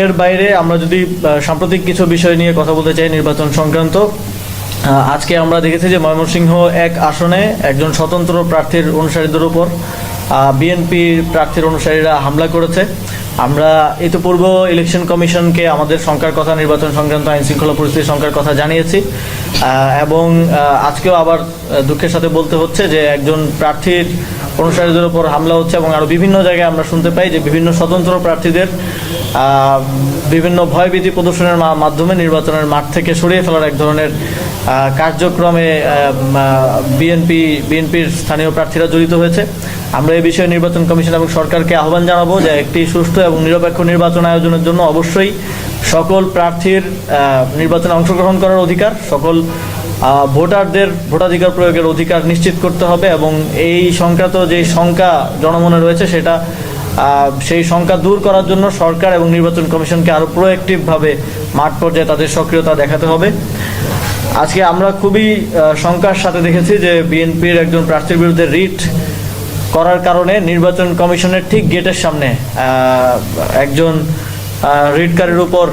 এর বাইরে আমরা যদি সাম্প্রতিক কিছু বিষয় নিয়ে কথা বলতে চাই নির্বাচন সংক্রান্ত আজকে আমরা দেখেছি যে ময়মনসিংহ এক আসনে একজন স্বতন্ত্র প্রার্থীর অনুসারীদের উপর বিএনপি প্রার্থীর অনুসারীরা হামলা করেছে। আমরা ইতিপূর্ব ইলেকশন কমিশনকে আমাদের সংখ্যার কথা, নির্বাচন সংক্রান্ত আইন শৃঙ্খলা পরিস্থিতির সংখ্যার কথা জানিয়েছি। এবং আজকেও আবার দুঃখের সাথে বলতে হচ্ছে যে একজন প্রার্থীর অনুসারীদের উপর হামলা হচ্ছে এবং আরও বিভিন্ন জায়গায় আমরা শুনতে পাই যে বিভিন্ন স্বতন্ত্র প্রার্থীদের বিভিন্ন ভয়ভীতি প্রদর্শনের মাধ্যমে নির্বাচনের মাঠ থেকে সরিয়ে ফেলার এক ধরনের কার্যক্রমে বিএনপি, বিএনপির স্থানীয় প্রার্থীরা জড়িত হয়েছে। আমরা এই বিষয়ে নির্বাচন কমিশন এবং সরকারকে আহ্বান জানাব যে একটি সুষ্ঠু এবং নিরপেক্ষ নির্বাচন আয়োজনের জন্য অবশ্যই সকল প্রার্থীর নির্বাচনে অংশগ্রহণ করার অধিকার, সকল ভোটারদের ভোটাধিকার প্রয়োগের অধিকার নিশ্চিত করতে হবে এবং এই সংক্রান্ত যে শঙ্কা জনমনে রয়েছে সেটা সেই শঙ্কা দূর করার জন্য সরকার এবং নির্বাচন কমিশনকে আরও প্রোয়েক্টিভভাবে মাঠ পর্যায়ে তাদের সক্রিয়তা দেখাতে হবে। আজকে আমরা খুবই শঙ্কার সাথে দেখেছি যে বিএনপির একজন প্রার্থীর বিরুদ্ধে রিট করার কারণে নির্বাচন কমিশনের ঠিক গেটের সামনে একজন আহ, রিটকারীর উপর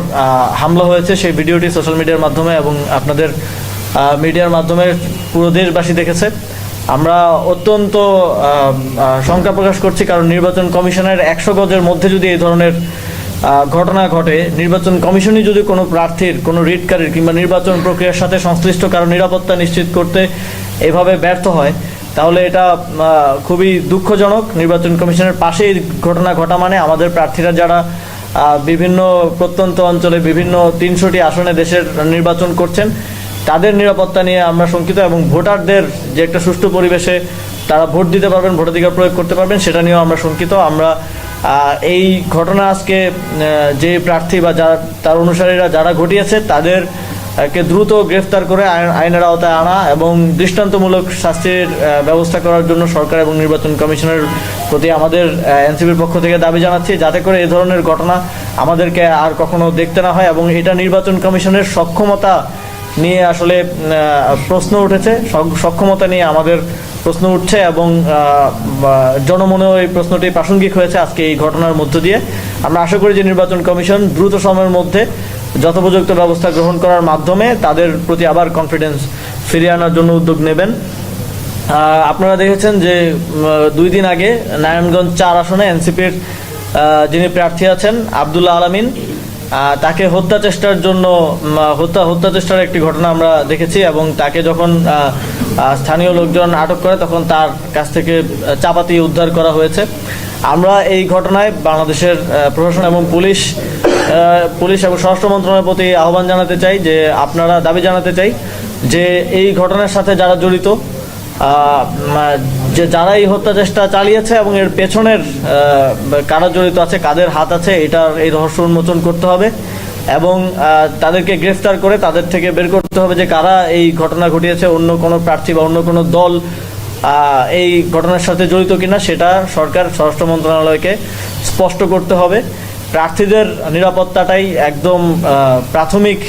হামলা হয়েছে সেই ভিডিওটি সোশ্যাল মিডিয়ার মাধ্যমে এবং আপনাদের মিডিয়ার মাধ্যমে পুরো দেশবাসী দেখেছে। আমরা অত্যন্ত শঙ্কা প্রকাশ করছি কারণ নির্বাচন কমিশনের একশো গজের মধ্যে যদি এই ধরনের ঘটনা ঘটে নির্বাচন কমিশনই যদি কোনো প্রার্থীর কোনো রিটকারীর কিংবা নির্বাচন প্রক্রিয়ার সাথে সংশ্লিষ্ট কারও নিরাপত্তা নিশ্চিত করতে এভাবে ব্যর্থ হয় তাহলে এটা খুবই দুঃখজনক। নির্বাচন কমিশনের পাশেই ঘটনা ঘটা মানে আমাদের প্রার্থীরা যারা বিভিন্ন প্রত্যন্ত অঞ্চলে বিভিন্ন তিনশোটি আসনে দেশের নির্বাচন করছেন। তাদের নিরাপত্তা নিয়ে আমরা শঙ্কিত এবং ভোটারদের যে একটা সুষ্ঠু পরিবেশে তারা ভোট দিতে পারবেন, ভোটাধিকার প্রয়োগ করতে পারবেন, সেটা নিয়েও আমরা শঙ্কিত। আমরা এই ঘটনা আজকে যে প্রার্থী বা যারা, তার অনুসারীরা যারা ঘটিয়েছে, তাদের কে দ্রুত গ্রেফতার করে আইন- আইনের আওতায় আনা এবং দৃষ্টান্তমূলক শাস্তির ব্যবস্থা করার জন্য সরকার এবং নির্বাচন কমিশনের প্রতি আমাদের এনসিপির পক্ষ থেকে দাবি জানাচ্ছি। যাতে করে এই ধরনের ঘটনা আমাদেরকে আর কখনো দেখতে না হয় এবং এটা নির্বাচন কমিশনের সক্ষমতা নিয়ে আসলে প্রশ্ন উঠেছে। সক্ষমতা নিয়ে আমাদের প্রশ্ন উঠছে এবং জনমনেও এই প্রশ্নটি প্রাসঙ্গিক হয়েছে আজকে এই ঘটনার মধ্য দিয়ে। আমরা আশা করি যে নির্বাচন কমিশন দ্রুত সময়ের মধ্যে যথোপযুক্ত ব্যবস্থা গ্রহণ করার মাধ্যমে তাদের প্রতি আবার কনফিডেন্স ফিরিয়ে আনার জন্য উদ্যোগ নেবেন। আপনারা দেখেছেন যে দুই দিন আগে নারায়ণগঞ্জ চার আসনে এনসিপির যিনি প্রার্থী আছেন, আবদুল্লাহ আলামিন তাকে হত্যা চেষ্টার জন্য হত্যা হত্যা চেষ্টার একটি ঘটনা আমরা দেখেছি এবং তাকে যখন স্থানীয় লোকজন আটক করে তখন তার কাছ থেকে চাপাতি উদ্ধার করা হয়েছে। আমরা এই ঘটনায় বাংলাদেশের প্রশাসন এবং পুলিশ পুলিশ এবং স্বরাষ্ট্র মন্ত্রণালয়ের প্রতি আহ্বান জানাতে চাই যে আপনারা দাবি জানাতে চাই যে এই ঘটনার সাথে যারা জড়িত যে যারা এই হত্যা চেষ্টা চালিয়েছে এবং এর পেছনের কারা জড়িত আছে, কাদের হাত আছে, এটার এই রহস্য উন্মোচন করতে হবে এবং তাদেরকে গ্রেফতার করে তাদের থেকে বের করতে হবে যে কারা এই ঘটনা ঘটিয়েছে, অন্য কোনো প্রার্থী বা অন্য কোনো দল এই ঘটনার সাথে জড়িত কিনা সেটা সরকার, স্বরাষ্ট্র মন্ত্রণালয়কে স্পষ্ট করতে হবে। প্রার্থীদের নিরাপত্তাটাই একদম প্রাথমিক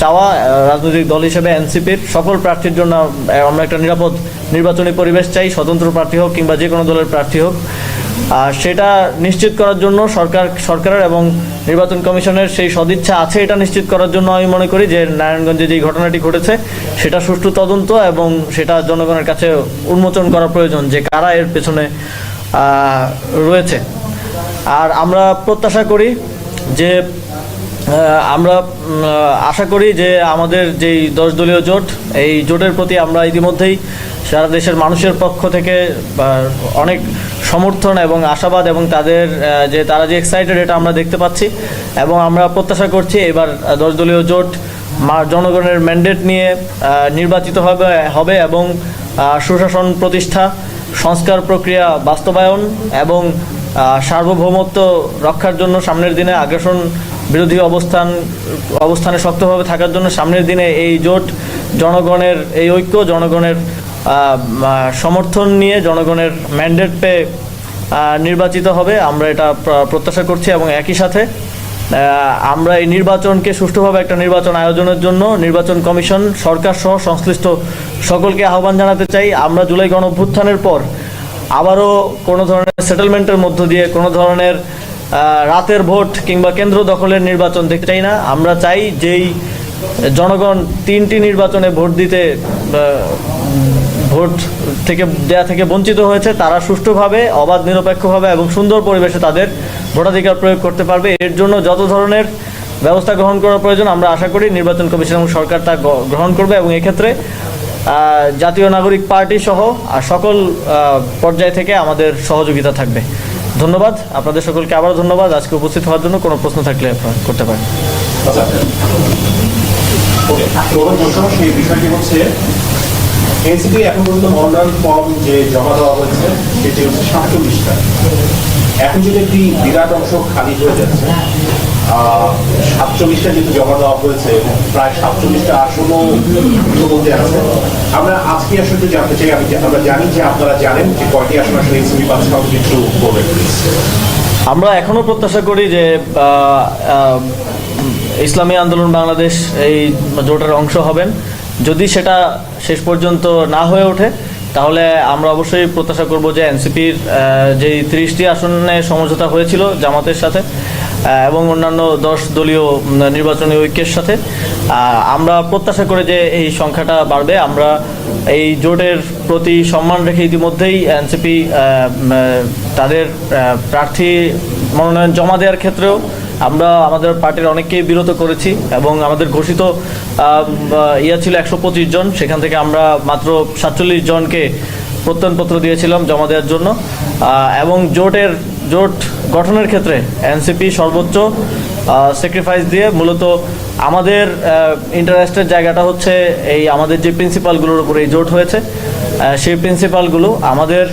চাওয়া রাজনৈতিক দল হিসেবে এনসিপির। সকল প্রার্থীর জন্য আমরা একটা নিরাপদ নির্বাচনী পরিবেশ চাই, স্বতন্ত্র প্রার্থী হোক কিংবা যে কোনো দলের প্রার্থী হোক। সেটা নিশ্চিত করার জন্য সরকার, সরকারের এবং নির্বাচন কমিশনের সেই সদিচ্ছা আছে, এটা নিশ্চিত করার জন্য আমি মনে করি যে নারায়ণগঞ্জে যে ঘটনাটি ঘটেছে, সেটা সুষ্ঠু তদন্ত এবং সেটা জনগণের কাছে উন্মোচন করা প্রয়োজন যে কারা এর পেছনে রয়েছে। আর আমরা প্রত্যাশা করি যে আমরা আশা করি যে আমাদের যেই দশ দলীয় জোট, এই জোটের প্রতি আমরা ইতিমধ্যেই সারা দেশের মানুষের পক্ষ থেকে অনেক সমর্থন এবং আশাবাদ এবং তাদের যে তারা যে এক্সাইটেড এটা আমরা দেখতে পাচ্ছি। এবং আমরা প্রত্যাশা করছি এবার দশ দলীয় জোট জনগণের ম্যান্ডেট নিয়ে নির্বাচিত হবে হবে এবং সুশাসন প্রতিষ্ঠা, সংস্কার প্রক্রিয়া বাস্তবায়ন এবং সার্বভৌমত্ব রক্ষার জন্য সামনের দিনে আগ্রাসন বিরোধী অবস্থান, অবস্থানে শক্তভাবে থাকার জন্য সামনের দিনে এই জোট জনগণের, এই ঐক্য জনগণের সমর্থন নিয়ে জনগণের ম্যান্ডেট পেয়ে নির্বাচিত হবে। আমরা এটা প্রত্যাশা করছি এবং একই সাথে আমরা এই নির্বাচনকে সুষ্ঠুভাবে একটা নির্বাচন আয়োজনের জন্য নির্বাচন কমিশন, সরকার সহ সংশ্লিষ্ট সকলকে আহ্বান জানাতে চাই। আমরা জুলাই গণ অভ্যুত্থানের পর আবারও কোনো ধরনের সেটেলমেন্টের মধ্য দিয়ে কোনো ধরনের রাতের ভোট কিংবা কেন্দ্র দখলের নির্বাচন দেখতে চাই না। আমরা চাই যেই জনগণ তিনটি নির্বাচনে ভোট দিতে ভোট থেকে, দেয়া থেকে বঞ্চিত হয়েছে, তারা সুষ্ঠুভাবে, অবাধ, নিরপেক্ষভাবে এবং সুন্দর পরিবেশে তাদের ভোটাধিকার প্রয়োগ করতে পারবে। এর জন্য যত ধরনের ব্যবস্থা গ্রহণ করা প্রয়োজন, আমরা আশা করি নির্বাচন কমিশন এবং সরকার তা গ্রহণ করবে এবং এক্ষেত্রে জাতীয় নাগরিক পার্টি সহ আর সকল পর্যায় থেকে আমাদের সহযোগিতা থাকবে। ধন্যবাদ। আপনাদের সকলকে আবারও ধন্যবাদ। আজকে উপস্থিত হওয়ার জন্য কোনো প্রশ্ন থাকলে আপনারা করতে পারেন। আচ্ছা। সেই বিষয়টি হচ্ছে এনসিপি এখন পর্যন্ত মনোনয়ন ফর্ম যে জমা দেওয়া হয়েছে, সেটি হচ্ছে সাতচল্লিশটা। এখন যদি একটি বিরাট অংশ খালি হয়ে যাচ্ছে সাতচল্লিশটা যেহেতু জমা দেওয়া হয়েছে প্রায় সাতচল্লিশটা আসনও বলতে আছে, আমরা আজকে আসলে জানতে চাই, আমি আমরা জানি যে আপনারা জানেন যে কয়টি আসন আসলে এনসিপি পাচ্ছে আমাকে একটু বলবেন আমরা এখনও প্রত্যাশা করি যে ইসলামী আন্দোলন বাংলাদেশ এই জোটের অংশ হবেন। যদি সেটা শেষ পর্যন্ত না হয়ে ওঠে, তাহলে আমরা অবশ্যই প্রত্যাশা করব যে এনসিপির যেই তিরিশটি আসনে সমঝোতা হয়েছিল জামাতের সাথে এবং অন্যান্য দশ দলীয় নির্বাচনী ঐক্যের সাথে আমরা প্রত্যাশা করে যে এই সংখ্যাটা বাড়বে। আমরা এই জোটের প্রতি সম্মান রেখে ইতিমধ্যেই এনসিপি তাদের প্রার্থী মনোনয়ন জমা দেওয়ার ক্ষেত্রেও আমরা আমাদের পার্টির অনেককেই বিরত করেছি এবং আমাদের ঘোষিত ইয়া ছিল একশো পঁচিশ জন। সেখান থেকে আমরা মাত্র সাতচল্লিশ জনকে প্রত্যয়নপত্র দিয়েছিলাম জমা দেওয়ার জন্য। এবং জোটের, জোট গঠনের ক্ষেত্রে এনসিপি সর্বোচ্চ স্যাক্রিফাইস দিয়ে মূলত আমাদের ইন্টারেস্টের জায়গাটা হচ্ছে এই আমাদের যে প্রিন্সিপালগুলোর উপরে এই জোট হয়েছে। সেই প্রিন্সিপালগুলো আমাদের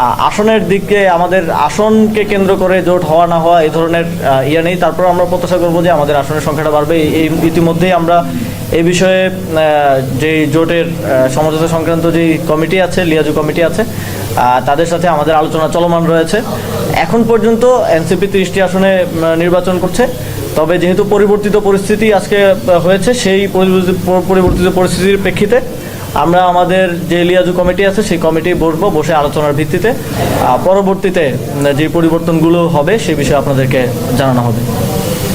আসনের দিকে আমাদের আসনকে কেন্দ্র করে জোট হওয়া না হওয়া এই ধরনের ইয়ে নেই। তারপর আমরা প্রত্যাশা করব যে আমাদের আসনের সংখ্যাটা বাড়বে। এই- ইতিমধ্যেই আমরা এই বিষয়ে যে জোটের সমঝোতা সংক্রান্ত যে কমিটি আছে, লিয়াজু কমিটি আছে তাদের সাথে আমাদের আলোচনা চলমান রয়েছে। এখন পর্যন্ত এনসিপি তিরিশটি আসনে নির্বাচন করছে। তবে যেহেতু পরিবর্তিত পরিস্থিতি আজকে হয়েছে, সেই পরিবর্তিত পরিস্থিতির প্রেক্ষিতে আমরা আমাদের যে লিয়াজু কমিটি আছে, সেই কমিটি বসবো, বসে আলোচনার ভিত্তিতে। পরবর্তীতে যে পরিবর্তনগুলো হবে, সে বিষয়ে আপনাদেরকে জানানো হবে।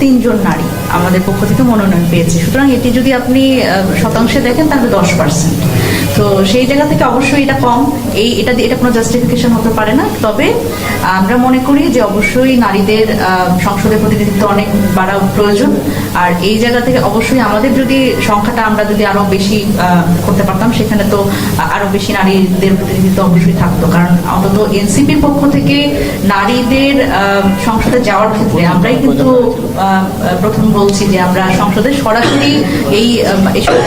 তিনজন নারী আমাদের পক্ষ থেকে মনোনয়ন পেয়েছে। সুতরাং এটি যদি আপনি শতাংশে দেখেন, তাহলে দশ পার্সেন্ট তো সেই জায়গা থেকে অবশ্যই এটা কম। এই এটা এটা কোনো জাস্টিফিকেশন হতে পারে না। তবে আমরা মনে করি যে অবশ্যই নারীদের সংসদে প্রতিনিধিত্ব অনেক বাড়া প্রয়োজন। আর এই জায়গা থেকে অবশ্যই আমাদের যদি সংখ্যাটা আমরা যদি আরও বেশি করতে পারতাম, সেখানে তো আরও বেশি নারীদের প্রতিনিধিত্ব অবশ্যই থাকতো। কারণ অন্তত এনসিপির পক্ষ থেকে নারীদের সংসদে যাওয়ার ক্ষেত্রে আমরাই কিন্তু প্রথম বলছি যে আমরা সংসদে সরাসরি এই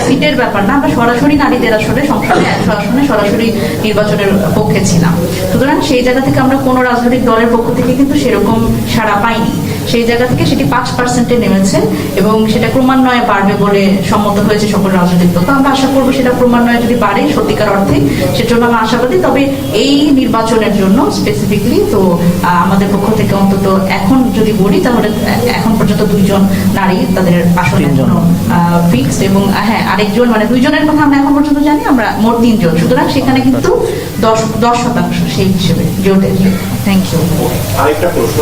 সিটের ব্যাপার না, আমরা সরাসরি নারীদের আসলে সংসদে একশো আসনে সরাসরি নির্বাচনের পক্ষে ছিলাম। সুতরাং সেই জায়গা থেকে আমরা কোনো রাজনৈতিক দলের পক্ষ থেকে কিন্তু সেরকম সাড়া পাইনি। সেই জায়গা থেকে সেটি পাঁচ পার্সেন্টে নেমেছে এবং সেটা ক্রমান্বয়ে বাড়বে বলে সম্মত হয়েছে সকল রাজনৈতিক দল। তো আমরা আশা করব সেটা ক্রমান্বয়ে যদি বাড়ে সত্যিকার অর্থে সেজন্য আমরা আশাবাদী। তবে এই নির্বাচনের জন্য স্পেসিফিকলি তো আমাদের পক্ষ থেকে অন্তত এখন যদি বলি তাহলে এখন পর্যন্ত দুইজন নারী তাদের আসন ফিক্সড এবং হ্যাঁ আরেকজন মানে দুইজনের কথা আমরা এখন পর্যন্ত জানি আমরা মোট তিনজন। সুতরাং সেখানে কিন্তু দশ দশ শতাংশ সেই হিসেবে জোটের থ্যাংক ইউ আরেকটা প্রশ্ন।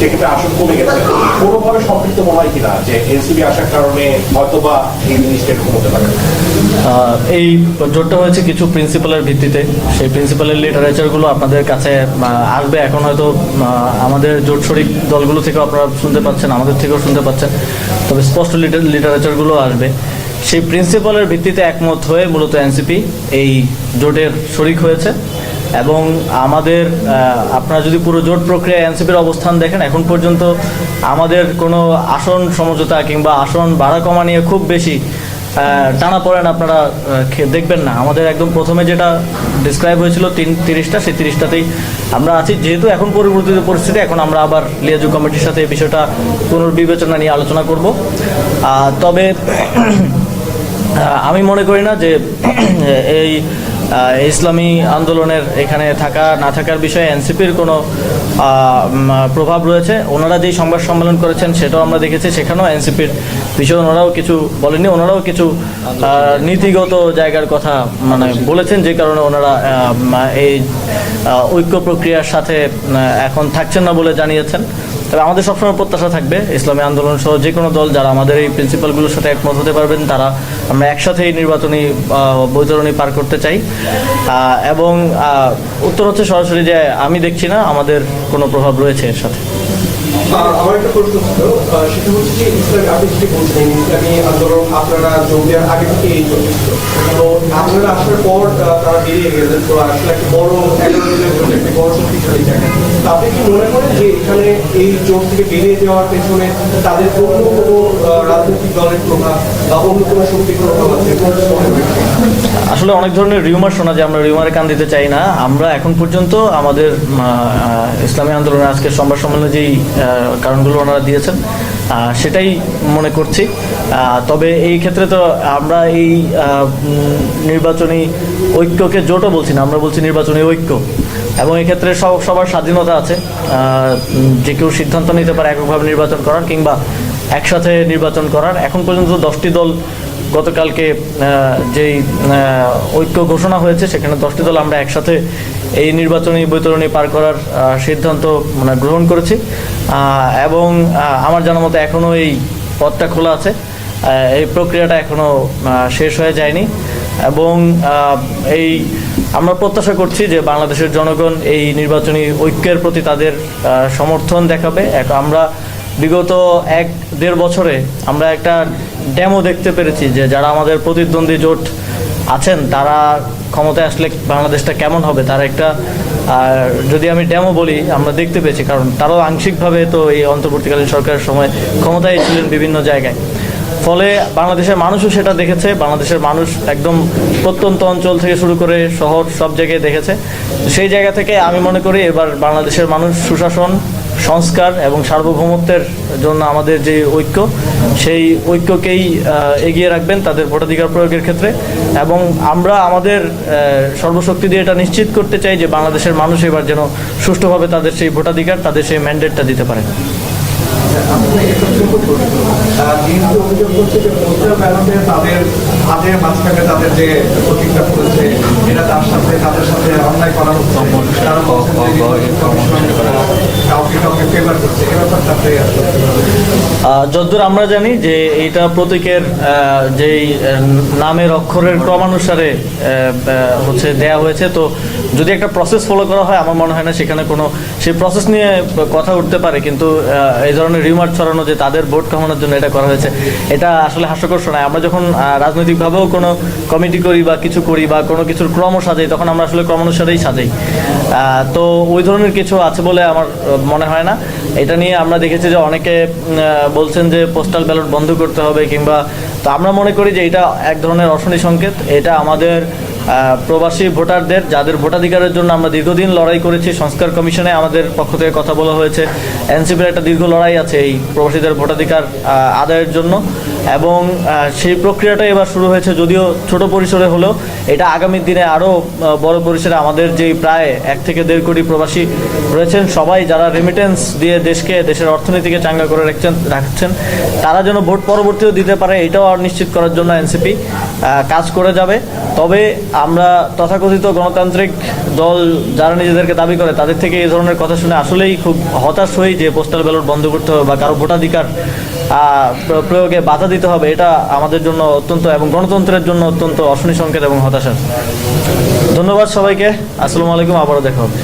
সেক্ষেত্রে আসন কমে গেছে। কোনোভাবে সম্পৃক্ত মনে হয় কিনা যে এনসিপি আসার কারণে হয়তোবা এই জিনিসটা এরকম হতে পারে? এই জোটটা হয়েছে কিছু প্রিন্সিপালের ভিত্তিতে। সেই প্রিন্সিপালের লিটারেচারগুলো আপনাদের কাছে আসবে। এখন হয়তো আমাদের জোট শরিক দলগুলো থেকেও আপনারা শুনতে পাচ্ছেন, আমাদের থেকেও শুনতে পাচ্ছেন। তবে স্পষ্ট লিটারেচারগুলো আসবে। সেই প্রিন্সিপালের ভিত্তিতে একমত হয়ে মূলত এনসিপি এই জোটের শরিক হয়েছে। এবং আমাদের আপনারা যদি পুরো জোট প্রক্রিয়া এনসিপির অবস্থান দেখেন, এখন পর্যন্ত আমাদের কোনো আসন সমঝোতা কিংবা আসন ভাড়া কমা নিয়ে খুব বেশি টানা পড়েন আপনারা দেখবেন না। আমাদের একদম প্রথমে যেটা ডিসক্রাইব হয়েছিল তিন, তিরিশটা, সেই তিরিশটাতেই আমরা আছি। যেহেতু এখন পরিবর্তিত পরিস্থিতি, এখন আমরা আবার লিয়াজু কমিটির সাথে এই বিষয়টা পুনর্বিবেচনা নিয়ে আলোচনা করব। তবে আমি মনে করি না যে, এই ইসলামী আন্দোলনের এখানে থাকা না থাকার বিষয়ে এনসিপির কোনো প্রভাব রয়েছে। ওনারা যেই সংবাদ সম্মেলন করেছেন সেটাও আমরা দেখেছি। সেখানেও এনসিপির বিষয়ে ওনারাও কিছু বলেননি। ওনারাও কিছু নীতিগত জায়গার কথা মানে বলেছেন যে কারণে ওনারা এই ঐক্য প্রক্রিয়ার সাথে এখন থাকছেন না বলে জানিয়েছেন। তবে আমাদের সবসময় প্রত্যাশা থাকবে ইসলামী আন্দোলন সহ যে কোনো দল যারা আমাদের এই প্রিন্সিপালগুলোর সাথে একমত হতে পারবেন, তারা আমরা একসাথে এই নির্বাচনী বৈতরণী পার করতে চাই। এবং উত্তর হচ্ছে সরাসরি যে আমি দেখছি না, আমাদের কোনো প্রভাব রয়েছে এর সাথে। আমার একটা আন্দোলন আপনারা থেকে তো আপনারা আসার তো আসলে আপনি কি এখানে এই বেরিয়ে যাওয়ার পেছনে তাদের রাজনৈতিক দলের? আসলে অনেক ধরনের রিউমার শোনা যায়, আমরা রিউমারে কান দিতে চাই না। আমরা এখন পর্যন্ত আমাদের ইসলামী আন্দোলনের আজকে সংবাদ সম্মেলনে যেই কারণগুলো ওনারা দিয়েছেন। সেটাই মনে করছি। তবে এই ক্ষেত্রে তো আমরা এই নির্বাচনী ঐক্যকে জোটও বলছি না, আমরা বলছি নির্বাচনী ঐক্য। এবং এক্ষেত্রে সব, সবার স্বাধীনতা আছে। যে কেউ সিদ্ধান্ত নিতে পারে এককভাবে নির্বাচন করার কিংবা একসাথে নির্বাচন করার। এখন পর্যন্ত দশটি দল গতকালকে যেই ঐক্য ঘোষণা হয়েছে, সেখানে দশটি দল আমরা একসাথে এই নির্বাচনী বৈতরণী পার করার সিদ্ধান্ত মানে গ্রহণ করেছি। এবং আমার জানা মতো এখনও এই পথটা খোলা আছে। এই প্রক্রিয়াটা এখনও শেষ হয়ে যায়নি। এবং এই আমরা প্রত্যাশা করছি যে বাংলাদেশের জনগণ এই নির্বাচনী ঐক্যের প্রতি তাদের সমর্থন দেখাবে। আমরা বিগত এক, দেড় বছরে আমরা একটা ডেমো দেখতে পেরেছি যে যারা আমাদের প্রতিদ্বন্দ্বী জোট আছেন, তারা ক্ষমতায় আসলে বাংলাদেশটা কেমন হবে? তার একটা, আর যদি আমি ডেমো বলি, আমরা দেখতে পেয়েছি, কারণ তারাও আংশিকভাবে তো এই অন্তর্বর্তীকালীন সরকারের সময় ক্ষমতায় ছিলেন বিভিন্ন জায়গায়। ফলে বাংলাদেশের মানুষও সেটা দেখেছে, বাংলাদেশের মানুষ একদম প্রত্যন্ত অঞ্চল থেকে শুরু করে শহর সব জায়গায় দেখেছে। সেই জায়গা থেকে আমি মনে করি এবার বাংলাদেশের মানুষ সুশাসন সংস্কার এবং সার্বভৌমত্বের জন্য আমাদের যে ঐক্য, সেই ঐক্যকেই এগিয়ে রাখবেন তাদের ভোটাধিকার প্রয়োগের ক্ষেত্রে। এবং আমরা আমাদের সর্বশক্তি দিয়ে এটা নিশ্চিত করতে চাই যে বাংলাদেশের মানুষ এবার যেন সুষ্ঠুভাবে তাদের সেই ভোটাধিকার, তাদের সেই ম্যান্ডেটটা দিতে পারে আপনার একটা ছোট প্রশ্ন আহ, বিএনপি অভিযোগ করছে যে পোস্টাল ব্যালটে তাদের হাতের মাঝখানে তাদের যে প্রতিজ্ঞা করেছে এটা তার সাথে তাদের সাথে অন্যায় করা হচ্ছে তারা বলছেন যে নির্বাচন কমিশন, আহ, কাউকে কাউকে ফেভার করছে এ ব্যাপারটা আপনি আসলে কীভাবে দেখছেন? আহ, যতদূর আমরা জানি যে এটা প্রতীকের যেই নামের অক্ষরের ক্রমানুসারে হচ্ছে দেয়া হয়েছে তো যদি একটা প্রসেস ফলো করা হয় আমার মনে হয় না সেখানে কোনো সেই প্রসেস নিয়ে কথা উঠতে পারে কিন্তু এই ধরনের রিউমার ছড়ানো যে তাদের ভোট কামানোর জন্য এটা করা হয়েছে, এটা আসলে হাস্যকর শোনায়। আমরা যখন রাজনৈতিকভাবেও কোনো কমিটি করি বা কিছু করি বা কোনো কিছুর ক্রম সাজাই, তখন আমরা আসলে ক্রমানুসারেই সাজাই। তো ওই ধরনের কিছু আছে বলে আমার মনে হয় না। এটা নিয়ে আমরা দেখেছি যে অনেকে বলছেন যে পোস্টাল ব্যালট বন্ধ করতে হবে কিংবা, তো আমরা মনে করি যে এটা এক ধরনের অশনি সংকেত। এটা আমাদের প্রবাসী ভোটারদের, যাদের ভোটাধিকারের জন্য আমরা দীর্ঘদিন লড়াই করেছি, সংস্কার কমিশনে আমাদের পক্ষ থেকে কথা বলা হয়েছে। এনসিপির একটা দীর্ঘ লড়াই আছে এই প্রবাসীদের ভোটাধিকার আদায়ের জন্য। এবং সেই প্রক্রিয়াটা এবার শুরু হয়েছে যদিও ছোট পরিসরে হলেও। এটা আগামী দিনে আরও বড় পরিসরে আমাদের যেই প্রায় এক থেকে দেড় কোটি প্রবাসী রয়েছেন, সবাই যারা রেমিটেন্স দিয়ে দেশকে, দেশের অর্থনীতিকে চাঙ্গা করে রাখছেন রাখছেন, তারা যেন ভোট পরবর্তীও দিতে পারে এটাও আর নিশ্চিত করার জন্য এনসিপি কাজ করে যাবে। তবে আমরা তথাকথিত গণতান্ত্রিক দল যারা নিজেদেরকে দাবি করে, তাদের থেকে এই ধরনের কথা শুনে আসলেই খুব হতাশ হই যে পোস্টাল ব্যালট বন্ধ করতে হবে বা কারও ভোটাধিকার প্রয়োগে বাধা দিতে হবে, এটা আমাদের জন্য অত্যন্ত এবং গণতন্ত্রের জন্য অত্যন্ত অশনি সংকেত এবং হতাশার। ধন্যবাদ সবাইকে, আসসালামু আলাইকুম, আবারও দেখা হবে।